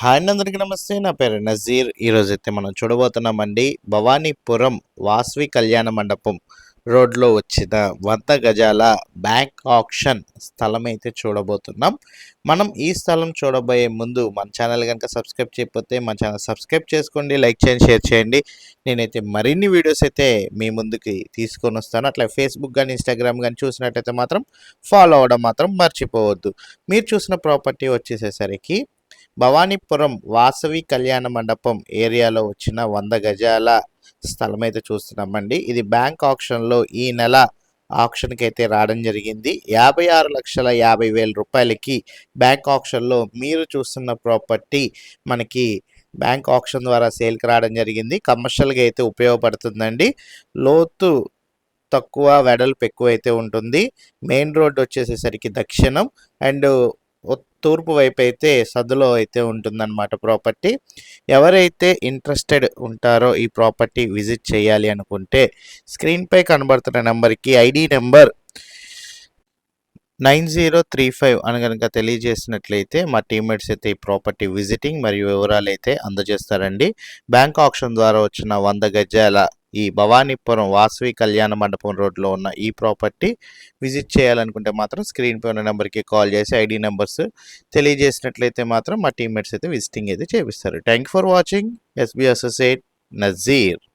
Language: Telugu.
హాయ్ అండి, అందరికీ నమస్తే. నా పేరు నజీర్. ఈరోజు అయితే మనం చూడబోతున్నామండి భవానీపురం వాస్వి కళ్యాణ మండపం రోడ్లో వచ్చిన వంద గజాల బ్యాంక్ ఆప్షన్ స్థలం అయితే చూడబోతున్నాం. మనం ఈ స్థలం చూడబోయే ముందు మన ఛానల్ కనుక సబ్స్క్రైబ్ చేయకపోతే మన ఛానల్ సబ్స్క్రైబ్ చేసుకోండి లైక్ చేయండి షేర్ చేయండి. నేనైతే మరిన్ని వీడియోస్ అయితే మీ ముందుకి తీసుకొని వస్తాను. అట్లా ఫేస్బుక్ కానీ ఇన్స్టాగ్రామ్ కానీ చూసినట్టయితే మాత్రం ఫాలో అవ్వడం మాత్రం మర్చిపోవద్దు. మీరు చూసిన ప్రాపర్టీ వచ్చేసేసరికి భవానీపురం వాసవి కళ్యాణ మండపం ఏరియాలో వచ్చిన వంద గజాల స్థలం అయితే చూస్తున్నామండి. ఇది బ్యాంక్ ఆప్షన్లో ఈ నెల ఆప్షన్కి అయితే రావడం జరిగింది. యాభై ఆరు లక్షల యాభై వేల రూపాయలకి బ్యాంక్ ఆప్షన్లో మీరు చూస్తున్న ప్రాపర్టీ మనకి బ్యాంక్ ఆప్షన్ ద్వారా సేల్కి రావడం జరిగింది. కమర్షియల్గా అయితే ఉపయోగపడుతుందండి. లోతు తక్కువ వెడల్పు ఎక్కువ అయితే ఉంటుంది. మెయిన్ రోడ్ వచ్చేసేసరికి దక్షిణం అండ్ తూర్పు వైపు అయితే సదులో అయితే ఉంటుందన్నమాట ప్రాపర్టీ. ఎవరైతే ఇంట్రెస్టెడ్ ఉంటారో ఈ ప్రాపర్టీ విజిట్ చేయాలి అనుకుంటే స్క్రీన్పై కనబడుతున్న నెంబర్కి ID number nine zero three five అని కనుక తెలియజేసినట్లయితే మా టీమ్మేట్స్ అయితే ఈ ప్రాపర్టీ విజిటింగ్ మరియు వివరాలు అయితే అందజేస్తారండి. బ్యాంక్ ఆప్షన్ ద్వారా వచ్చిన వంద గజాల ఈ భవానీపురం వాసవి కళ్యాణ మండపం రోడ్లో ఉన్న ఈ ప్రాపర్టీ విజిట్ చేయాలనుకుంటే మాత్రం స్క్రీన్ పై ఉన్న నెంబర్కి కాల్ చేసి ఐడి నెంబర్స్ తెలియజేసినట్లయితే మాత్రం మా టీమ్మేట్స్ అయితే విజిటింగ్ అయితే చేపిస్తారు. Thank for watching. SB associate Nazeer.